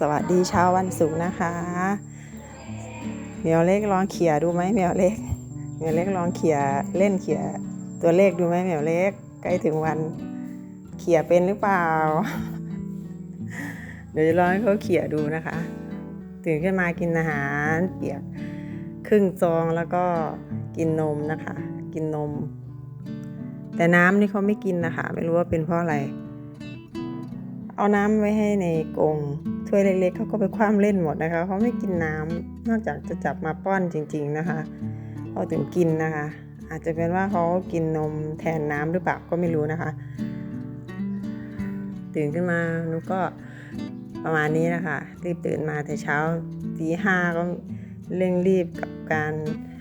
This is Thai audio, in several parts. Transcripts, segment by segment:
สวัสดีเช้าวันศุกร์นะคะเมียวเล็กลองเขี่ยดูไหมเมียวเล็กเมียวเล็กลองเขี่ยเล่นเขี่ยตัวเลขดูไหมเมียวเล็กใกล้ถึงวันเขี่ยเป็นหรือเปล่า เดี๋ยวจะลองให้เขาเขี่ยดูนะคะ ตื่นขึ้นมากินอาหารเปียกครึ่งซองแล้วก็กินนมนะคะ กินนม แต่น้ำนี่เขาไม่กินนะคะ ไม่รู้ว่าเป็นเพราะอะไร เอาน้ำไว้ให้ในกรง ถ้วยเล็กๆเขาก็ไปคว้ามเล่นหมดนะคะเขาไม่กินน้ำนอกจากจะจับมาป้อนจริง ๆนะคะเขาถึงกินนะคะ อาจจะเป็นว่าเขากินนมแทนน้ำหรือเปล่าก็ไม่รู้นะคะ ตื่นขึ้นมานุกก็ประมาณนี้นะคะรีบตื่นมาแต่เช้าตีห้าก็เร่งรีบกับการ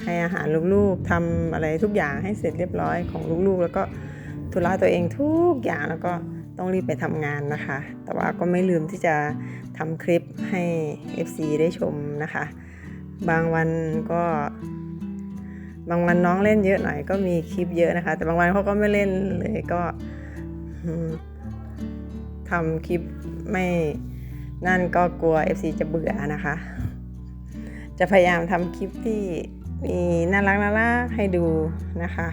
ให้อาหารลูกๆทำอะไรทุกอย่างให้เสร็จเรียบร้อยของลูกๆ แล้วก็ธุระตัวเองทุกอย่างแล้วก็ ต้องรีบไปทำงานนะคะ แต่ว่าก็ไม่ลืมที่จะทำคลิปให้ FC ได้ชมนะคะ บางวันก็ บางวันน้องเล่นเยอะหน่อยก็มีคลิปเยอะนะคะ แต่บางวันเขาก็ไม่เล่นเลยก็ทำคลิปไม่นั่นก็กลัว FC จะเบื่อนะคะ จะพยายามทำคลิปที่มีน่ารักน่ารักให้ดูนะคะ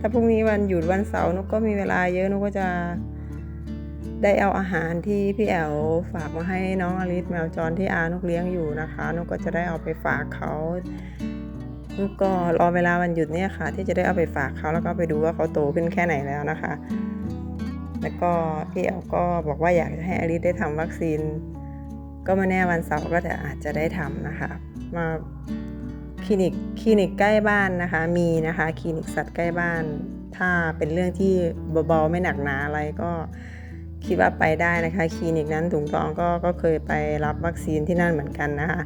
ถ้าพรุ่งนี้วันหยุดวันเสาร์นุกก็มีเวลาเยอะนุกก็จะได้เอาอาหารที่พี่แอลฝากมาให้น้องอลิสแมวจรที่อานุกเลี้ยงอยู่นะคะนุกก็จะได้เอาไปฝากเขานุกก็รอเวลาวันหยุดเนี่ยค่ะ ที่จะได้เอาไปฝากเขาแล้วก็ไปดูว่าเขาโตขึ้นแค่ไหนแล้วนะคะ แล้วก็พี่แอลก็บอกว่าอยากจะให้อลิสได้ทำวัคซีน ก็ไม่แน่วันเสาร์ก็จะอาจจะได้ทำนะคะ มา คลินิกคลินิกใกล้บ้านนะคะ มีนะคะคลินิกสัตว์ใกล้บ้าน ถ้าเป็นเรื่องที่เบาๆไม่หนักหนาอะไรก็คิดว่าไปได้นะคะคลินิกนั้นถุงทองก็ก็เคยไปรับวัคซีนที่นั่นเหมือนกันนะคะ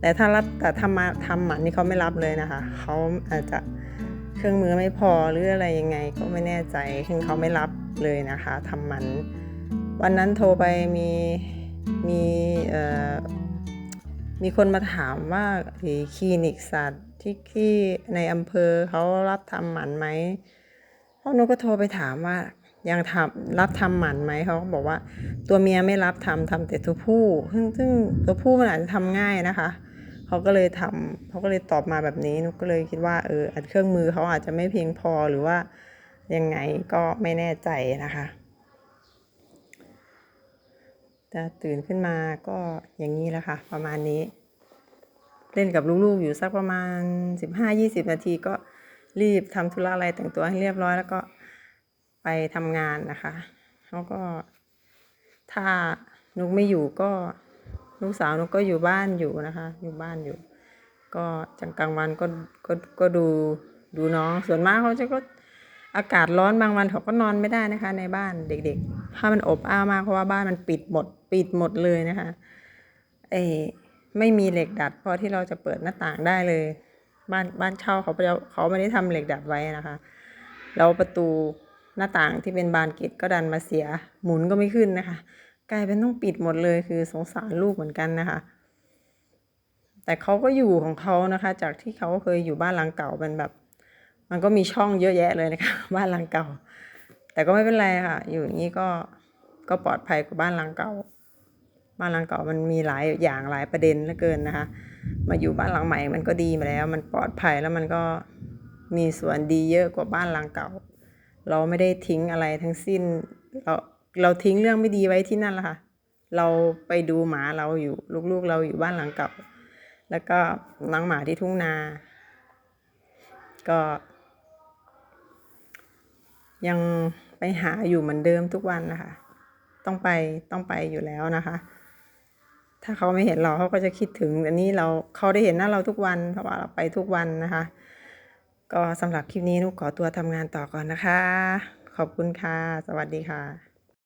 แต่ถ้ารับแต่ทำมาทำหมันนี่เขาไม่รับเลยนะคะเขาอาจจะเครื่องมือไม่พอหรืออะไรยังไงก็ไม่แน่ใจซึ่งเขาไม่รับเลยนะคะทำหมัน วันนั้นโทรไปมีมีเอ่อ มีคนมาถามว่าคลินิกสัตว์ที่ที่ในอำเภอเขารับทำหมันไหมพ่อหนูก็โทรไปถามว่ายังทำรับทำหมันไหมเขาก็บอกว่า ตัวเมียไม่รับทำทำแต่ตัวผู้ ซึ่งซึ่งตัวผู้มันอาจจะทำง่ายนะคะเขาก็เลยทำเขาก็เลยตอบมาแบบนี้หนุก็เลยคิดว่าเออเครื่องมือเขาอาจจะไม่เพียงพอหรือว่ายังไงก็ไม่แน่ใจนะคะ จะตื่นขึ้นมาก็อย่างนี้แหละค่ะ ประมาณนี้ เล่นกับลูกๆอยู่สักประมาณ 15-20 นาทีก็รีบทำธุระอะไรแต่งตัวให้เรียบร้อยแล้วก็ไปทำงานนะคะ แล้วก็ถ้านุกไม่อยู่ก็ลูกสาวนุกก็อยู่บ้านอยู่นะคะ อยู่บ้านอยู่ ก็จังกลางวันก็ก็ก็ดูดูน้องส่วนมากเขาจะก็ อากาศร้อนบางวันเขาก็นอนไม่ได้นะคะ ในบ้านเด็กๆ ถ้ามันอบอ้าวมากเพราะว่าบ้านมันปิดหมดปิดหมดเลยนะคะเอไม่มีเหล็กดัดพอที่เราจะเปิดหน้าต่างได้เลย บ้านบ้านเช่าเขาเขาไม่ได้ทำเหล็กดัดไว้นะคะแล้วประตูหน้าต่างที่เป็นบานเกล็ดก็ดันมาเสียหมุนก็ไม่ขึ้นนะคะ กลายเป็นต้องปิดหมดเลยคือสงสารลูกเหมือนกันนะคะ แต่เขาก็อยู่ของเขานะคะ จากที่เขาเคยอยู่บ้านหลังเก่าเป็นแบบ มันก็มีช่องเยอะแยะเลยนะคะ บ้านหลังเก่า แต่ก็ไม่เป็นไรค่ะ อยู่อย่างนี้ก็ก็ปลอดภัยกว่าบ้านหลังเก่า บ้านหลังเก่ามันมีหลายอย่างหลายประเด็นเหลือเกินนะคะ มาอยู่บ้านหลังใหม่มันก็ดีมาแล้ว มันปลอดภัยแล้วมันก็มีส่วนดีเยอะกว่าบ้านหลังเก่า เราไม่ได้ทิ้งอะไรทั้งสิ้น เราเราทิ้งเรื่องไม่ดีไว้ที่นั่นละค่ะ เราไปดูหมาเราอยู่ลูกๆเราอยู่บ้านหลังเก่า แล้วก็น้องหมาที่ทุ่งนา ก็ ยังไปหาอยู่เหมือนเดิมทุกวันนะคะ ต้องไปต้องไปอยู่แล้วนะคะ ถ้าเขาไม่เห็นเราเขาก็จะคิดถึง อันนี้เราเขาได้เห็นหน้าเราทุกวันเพราะว่าเราไปทุกวันนะคะ ก็สำหรับคลิปนี้นุกขอตัวทำงานต่อก่อนนะคะ ขอบคุณค่ะ สวัสดีค่ะ